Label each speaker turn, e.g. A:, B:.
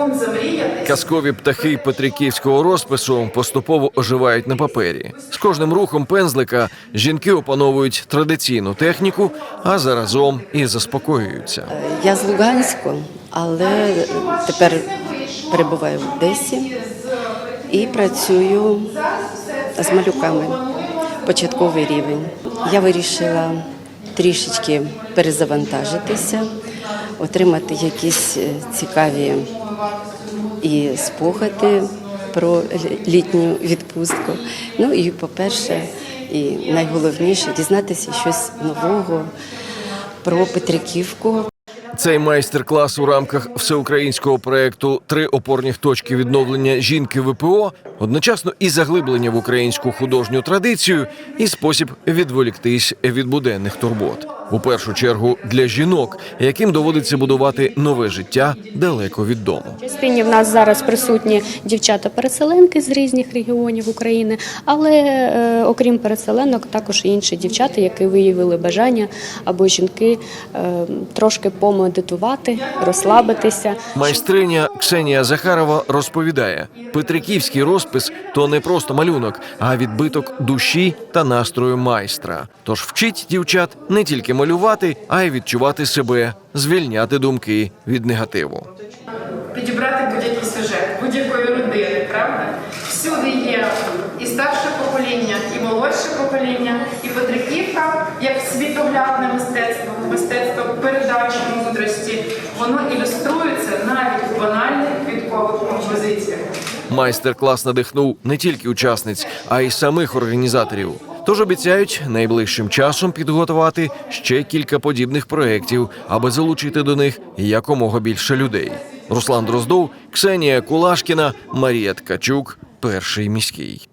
A: язиком замріяти.
B: Казкові птахи петриківського розпису поступово оживають на папері. З кожним рухом пензлика жінки опановують традиційну техніку, а заразом і заспокоюються.
C: Я з Луганську, але тепер перебуваю в Одесі і працюю з малюками. Початковий рівень. Я вирішила трішечки перезавантажитися, отримати якісь е, цікаві і спогади про літню відпустку. Ну і, по-перше, і найголовніше дізнатися щось нового про Петриківку.
B: Цей майстер-клас у рамках всеукраїнського проекту Три опорні точки відновлення жінки ВПО одночасно і заглиблення в українську художню традицію, і спосіб відволіктись від буденних турбот. У першу чергу для жінок, яким доводиться будувати нове життя далеко від дому.
D: Частині в нас зараз присутні дівчата-переселенки з різних регіонів України, але е, окрім переселенок, також і інші дівчата, які виявили бажання або жінки е, трошки помедитувати, розслабитися.
B: Майстриня Ксенія Захарова розповідає: Петриківський розпис то не просто малюнок, а відбиток душі та настрою майстра. Тож вчить дівчат не тільки малювати, а й відчувати себе, звільняти думки від негативу.
A: підібрати будь-який сюжет, будь-якої родини, правда? Всюди є і старше покоління, і молодше покоління, і Петриківка, як світоглядне мистецтво, мистецтво передачі мудрості, воно ілюструється навіть у банальних квіткових композиціях.
B: Майстер-клас надихнув не тільки учасниць, а й самих організаторів. Тож обіцяють найближчим часом підготувати ще кілька подібних проєктів, аби залучити до них якомога більше людей. Руслан Дроздов, Ксенія Кулашкіна, Марія Ткачук, перший міський.